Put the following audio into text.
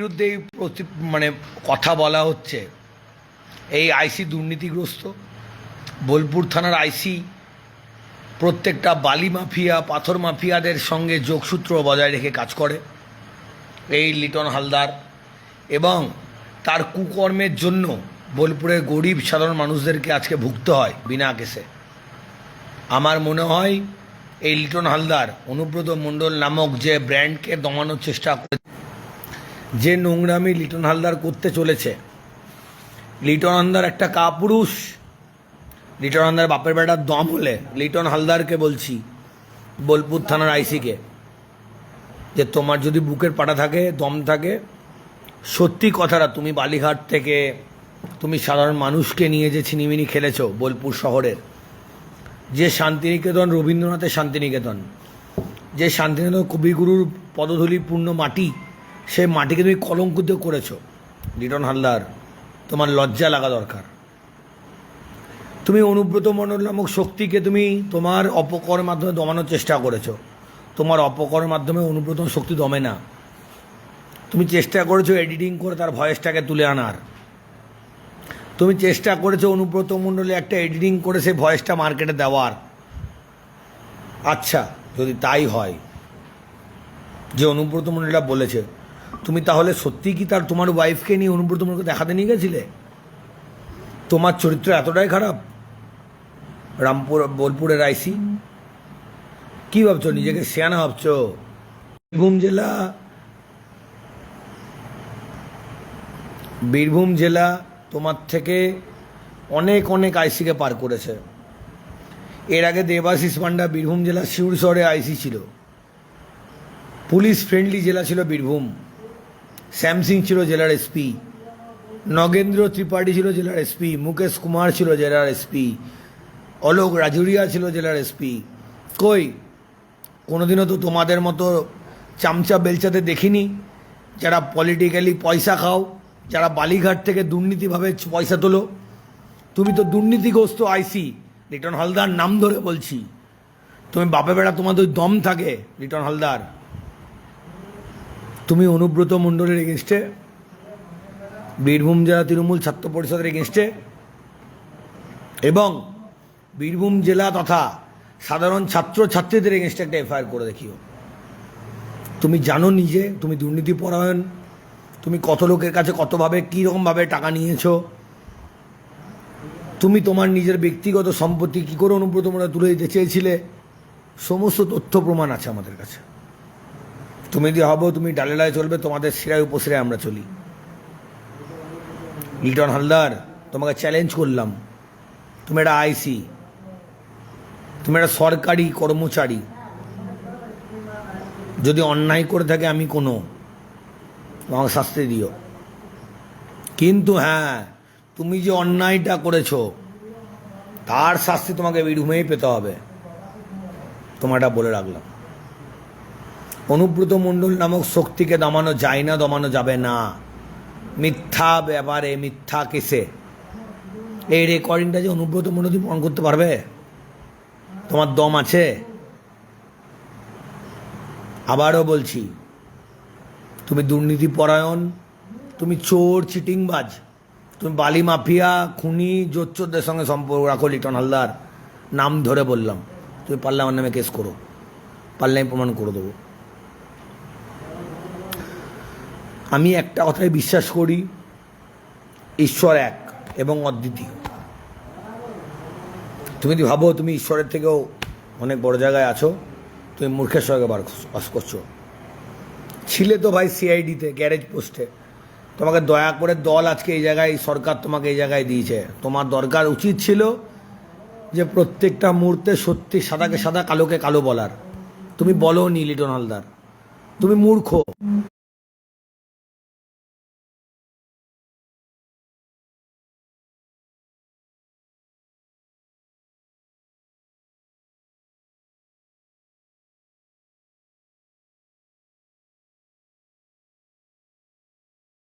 বিরুদ্ধে এই মানে কথা বলা হচ্ছে, এই আইসি দুর্নীতিগ্রস্ত। বোলপুর থানার আইসি প্রত্যেকটা বালি মাফিয়া, পাথর মাফিয়াদের সঙ্গে যোগসূত্র বজায় রেখে কাজ করে, এই লিটন হালদার। এবং তার কুকর্মের জন্য বোলপুরের গরিব সাধারণ মানুষদেরকে আজকে ভুগতে হয় বিনা কেসে। আমার মনে হয় এই লিটন হালদার, অনুব্রত মণ্ডল নামক যে ব্র্যান্ডকে দমানোর চেষ্টা করে যে নোংরামি লিটন হালদার করতে চলেছে। লিটন হালদার একটা কাপুরুষ। লিটন হালদার বাপের বেটার দম হলে লিটন হালদারকে বলছি, বোলপুর থানার আইসিকে, যে তোমার যদি বুকের পাটা থাকে, দম থাকে, সত্যি কথাটা তুমি বালিঘাট থেকে তুমি সাধারণ মানুষকে নিয়ে যে ছিনিমিনি খেলেছো বোলপুর শহরের, যে শান্তিনিকেতন, রবীন্দ্রনাথের শান্তিনিকেতন, যে শান্তিনিকেতন কবিগুরুর পদধূলি পূর্ণ মাটি সে মাটিকে তুমি কলঙ্কিত করেছ। লিটন হালদার, তোমার লজ্জা লাগা দরকার। তুমি অনুব্রত মণ্ডল নামক শক্তিকে তুমি তোমার অপকরের মাধ্যমে দমানোর চেষ্টা করেছ। তোমার অপকরের মাধ্যমে অনুব্রত শক্তি দমে না। তুমি চেষ্টা করেছ এডিটিং করে তার ভয়েসটাকে তুলে আনার। তুমি চেষ্টা করেছ অনুব্রত মণ্ডলে একটা এডিটিং করে সেই ভয়েসটা মার্কেটে দেওয়ার। আচ্ছা যদি তাই হয়, যে অনুব্রত মণ্ডলটা বলেছে তুমি তাহলে সত্যি কি তার তোমার ওয়াইফকে নিয়ে অনুব্রত মণ্ডলকে দেখাতে নিয়ে গেছিলে? তোমার চরিত্র এতটাই খারাপ? রামপুর, বোলপুরের আইসি কি ভাবছ, নিজেকে সেয়ানা ভাবছ? বীরভূম জেলা? বীরভূম জেলা তোমার থেকে অনেক অনেক আইসিকে পার করেছে। এর আগে দেবাশিস পান্ডা বীরভূম জেলা শিউর শহরে আইসি ছিল। পুলিশ ফ্রেন্ডলি জেলা ছিল বীরভূম। শ্যামসিং ছিল জেলার এসপি, নগেন্দ্র ত্রিপাঠী ছিল জেলার এসপি, মুকেশ কুমার ছিল জেলার এসপি, অলোক রাজুরিয়া ছিল জেলার এসপি। কই, কোনোদিনও তো তোমাদের মতো চামচা বেলচাতে দেখিনি, যারা পলিটিক্যালি পয়সা খাও, যারা বালিঘাট থেকে দুর্নীতিভাবে পয়সা তোলো। তুমি তো দুর্নীতিগ্রস্ত আইসি, লিটন হালদার নাম ধরে বলছি। তুমি বাপে বেড়া তোমাদের দম থাকে রিটন হালদার। তুমি অনুব্রত মণ্ডলের এগেনস্টে, বীরভূম জেলা তৃণমূল ছাত্র পরিষদের এগেনস্টে এবং বীরভূম জেলা তথা সাধারণ ছাত্র ছাত্রীদের এগেনস্টে একটা এফআইআর করে দেখিও। তুমি জানো নিজে, তুমি দুর্নীতি পরায়ণ, তুমি কত লোকের কাছে কতভাবে, কীরকমভাবে টাকা নিয়েছো? তুমি তোমার নিজের ব্যক্তিগত সম্পত্তি কী করে অনুব্রত মনে তুলে দিতে চেয়েছিলে? সমস্ত তথ্য প্রমাণ আছে আমাদের কাছে। তুমি যদি হব, তুমি ডালেলায় চলবে, তোমাদের শিরায়, উপশিরায় আমরা চলি। লিটন হালদার, তোমাকে চ্যালেঞ্জ করলাম। তুমি একটা আইসি, তুমি একটা সরকারি কর্মচারী। যদি অন্যায় করে থাকে, আমি কোনো। আমাকে শাস্তি দিও। কিন্তু হ্যাঁ তুমি যে অন্যায়টা করেছ, তার শাস্তি তোমাকে বীরভূমেই পেতে হবে। তোমারটা বলে রাখলাম। অনুব্রত মণ্ডল নামক শক্তিকে দমানো যায় না, দমানো যাবে না। মিথ্যা ব্যাপারে, মিথ্যা কেসে। এই রেকর্ডিংটা যে অনুব্রত মণ্ডল প্রমাণ করতে পারবে? তোমার দম আছে? আবারও বলছি, তুমি দুর্নীতি পরায়ণ, তুমি চোর, চিটিংবাজ, তুমি বালি মাফিয়া, খুনি, জোচ্চোরদের সঙ্গে সম্পর্ক রাখো, লিটন হালদার। নাম ধরে বললাম, তুমি পারলে আমার নামে কেস করো। পারলে আমি প্রমাণ করে দেবো। আমি একটা কথায় বিশ্বাস করি, ঈশ্বর এক এবং অদ্বিতীয়। তুমি যদি ভাবো তুমি ঈশ্বরের থেকেও অনেক বড় জায়গায় আছো, তুমি মূর্খের সঙ্গে বাস করছ। ছিলে তো ভাই সিআইডিতে গ্যারেজ পোস্টে। তোমাকে দয়া করে দল আজকে এই জায়গায়, সরকার তোমাকে এই জায়গায় দিয়েছে। তোমার দরকার উচিত ছিল যে প্রত্যেকটা মুহূর্তে সত্যি সাদাকে সাদা, কালোকে কালো বলার। তুমি বলো নি লিটন হালদার। তুমি মূর্খ।